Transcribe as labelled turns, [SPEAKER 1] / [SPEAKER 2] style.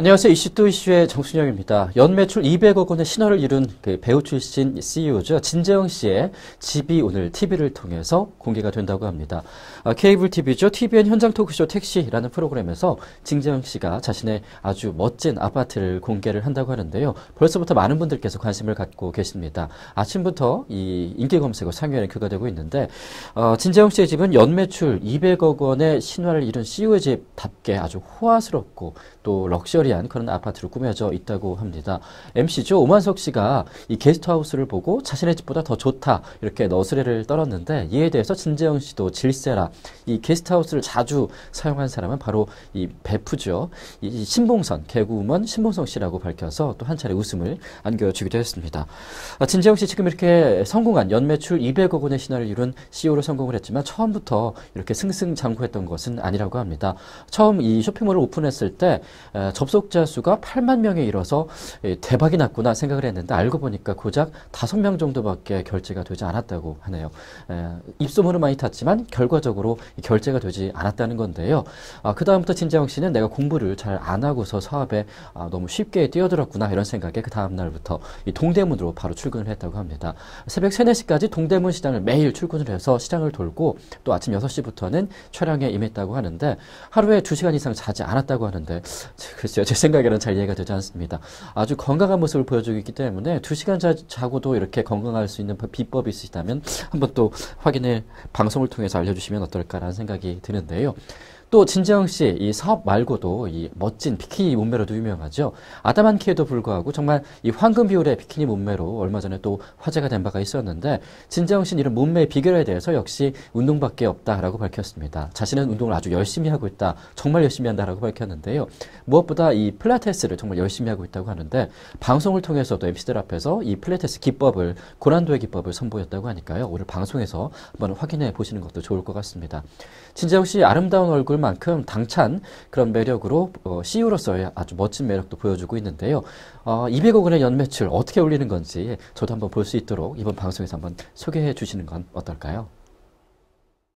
[SPEAKER 1] 안녕하세요. 이슈또 이슈의 정순영입니다. 연매출 200억 원의 신화를 이룬 그 배우 출신 CEO죠. 진재영 씨의 집이 오늘 TV를 통해서 공개가 된다고 합니다. 아, 케이블 TV죠. TVN 현장 토크쇼 택시라는 프로그램에서 진재영 씨가 자신의 아주 멋진 아파트를 공개를 한다고 하는데요. 벌써부터 많은 분들께서 관심을 갖고 계십니다. 아침부터 이 인기 검색어 상위에 그가 되고 있는데 어, 진재영 씨의 집은 연매출 200억 원의 신화를 이룬 CEO의 집답게 아주 호화스럽고 또 럭셔리 럭셔리한 그런 아파트로 꾸며져 있다고 합니다. MC죠. 오만석 씨가 이 게스트하우스를 보고 자신의 집보다 더 좋다 이렇게 너스레를 떨었는데 이에 대해서 진재영 씨도 질세라 이 게스트하우스를 자주 사용한 사람은 바로 이 베프죠. 이 신봉선 개구우먼 신봉성 씨라고 밝혀서 또 한 차례 웃음을 안겨주기도 했습니다. 아, 진재영 씨 지금 이렇게 성공한 연매출 200억 원의 신화를 이룬 CEO로 성공을 했지만 처음부터 이렇게 승승장구했던 것은 아니라고 합니다. 처음 이 쇼핑몰을 오픈했을 때 접속 구독자 수가 8만 명에 이뤄서 예, 대박이 났구나 생각을 했는데 알고 보니까 고작 5명 정도밖에 결제가 되지 않았다고 하네요. 에, 입소문은 많이 탔지만 결과적으로 결제가 되지 않았다는 건데요. 아, 그 다음부터 진재영 씨는 내가 공부를 잘 안 하고서 사업에 아, 너무 쉽게 뛰어들었구나 이런 생각에 그 다음 날부터 이 동대문으로 바로 출근을 했다고 합니다. 새벽 3, 4시까지 동대문 시장을 매일 출근을 해서 시장을 돌고 또 아침 6시부터는 촬영에 임했다고 하는데 하루에 2시간 이상 자지 않았다고 하는데 글쎄요 제 생각에는 잘 이해가 되지 않습니다. 아주 건강한 모습을 보여주고 있기 때문에 두 시간 자, 자고도 이렇게 건강할 수 있는 비법이 있으시다면 한번 또 확인해 방송을 통해서 알려주시면 어떨까라는 생각이 드는데요. 또 진재영 씨 이 사업 말고도 이 멋진 비키니 몸매로도 유명하죠. 아담한 키에도 불구하고 정말 이 황금 비율의 비키니 몸매로 얼마 전에 또 화제가 된 바가 있었는데 진재영 씨는 이런 몸매의 비결에 대해서 역시 운동밖에 없다라고 밝혔습니다. 자신은 운동을 아주 열심히 하고 있다. 정말 열심히 한다라고 밝혔는데요. 무엇보다 이 필라테스를 정말 열심히 하고 있다고 하는데 방송을 통해서도 MC들 앞에서 이 필라테스 기법을 고난도의 기법을 선보였다고 하니까요. 오늘 방송에서 한번 확인해 보시는 것도 좋을 것 같습니다. 진재영 씨 아름다운 얼굴 만큼 당찬 그런 매력으로 어, CEO로서의 아주 멋진 매력도 보여주고 있는데요. 어, 200억 원의 연매출 어떻게 올리는 건지 저도 한번 볼 수 있도록 이번 방송에서 한번 소개해 주시는 건 어떨까요?